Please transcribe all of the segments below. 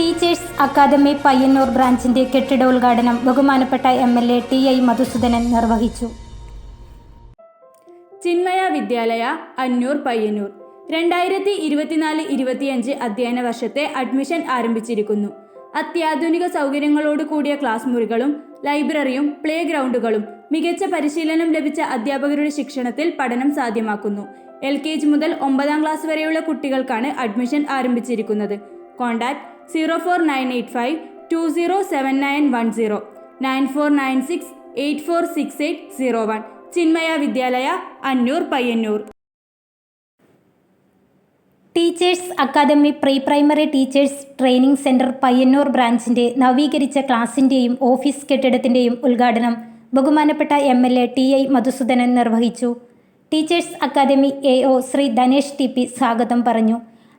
Teachers academy Payyanur ബ്രാഞ്ചിന്റെ കെട്ടിടോദ്ഘാടനം ബഹുമാനപ്പെട്ട M L A T I Madhusoodanan നിർവഹിച്ചു. ചിന്മയ വിദ്യാലയ അന്നൂർ പയ്യന്നൂർ. രണ്ടായിരത്തി ഇരുപത്തിനാല് ഇരുപത്തിയഞ്ച് അധ്യയന വർഷത്തെ അഡ്മിഷൻ ആരംഭിച്ചിരിക്കുന്നു. അത്യാധുനിക സൗകര്യങ്ങളോട് കൂടിയ ക്ലാസ് മുറികളും ലൈബ്രറിയും പ്ലേ ഗ്രൗണ്ടുകളും മികച്ച പരിശീലനം ലഭിച്ച അധ്യാപകരുടെ ശിക്ഷണത്തിൽ പഠനം സാധ്യമാക്കുന്നു. എൽ കെ ജി മുതൽ ഒമ്പതാം ക്ലാസ് വരെയുള്ള കുട്ടികൾക്കാണ് അഡ്മിഷൻ ആരംഭിച്ചിരിക്കുന്നത്. Contact zero four nine eight five two zero seven nine one zero nine four nine six eight four six eight zero one Chinmaya Vidyalaya Annur Payyanur. Teachers academy pre primary teachers training centre Payyanur ബ്രാഞ്ചിന്റെ നവീകരിച്ച ക്ലാസിന്റെയും office കെട്ടിടത്തിന്റെയും ഉദ്ഘാടനം ബഹുമാനപ്പെട്ട M L A T I Madhusoodanan നിർവഹിച്ചു. Teachers academy A O Shri Dhanesh T P സ്വാഗതം പറഞ്ഞു.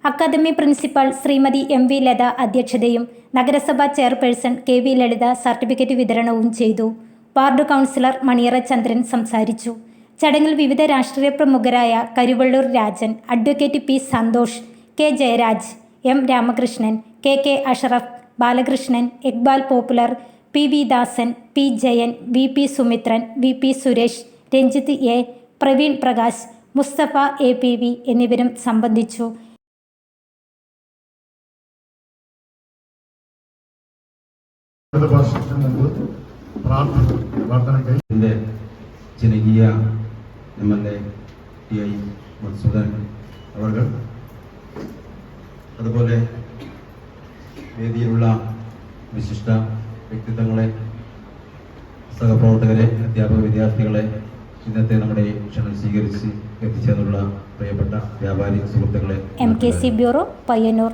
Academy principal Shrimati M V Latha അധ്യക്ഷതയും നഗരസഭാ chairperson K V Lalitha certificate വിതരണവും ചെയ്തു. വാർഡ് കൗൺസിലർ മണിയറ ചന്ദ്രൻ സംസാരിച്ചു. ചടങ്ങിൽ വിവിധ രാഷ്ട്രീയ പ്രമുഖരായ Karuvallur Rajan advocate P Santhosh K Jayaraj M Ramakrishnan K K Ashraf Balakrishnan Iqbal popular P V Dasan P Jayan V P Sumithran V P Suresh Ranjith A Praveen Prakash Musthafa A P V എന്നിവരും സംബന്ധിച്ചു. എന്റെ ജനകീയ M L A T I Madhusoodan അവർ അതുപോലെ വേദിയിലുള്ള വിശിഷ്ട വ്യക്തിത്വങ്ങളെ സഹപ്രവർത്തകരെ അധ്യാപക വിദ്യാർത്ഥികളെ ഇന്നത്തെ നമ്മുടെ ക്ഷണം സ്വീകരിച്ച് എത്തിച്ചേർന്നുള്ള പ്രിയപ്പെട്ട വ്യാപാരി സുഹൃത്തുക്കളെ M K C bureau Payyanur.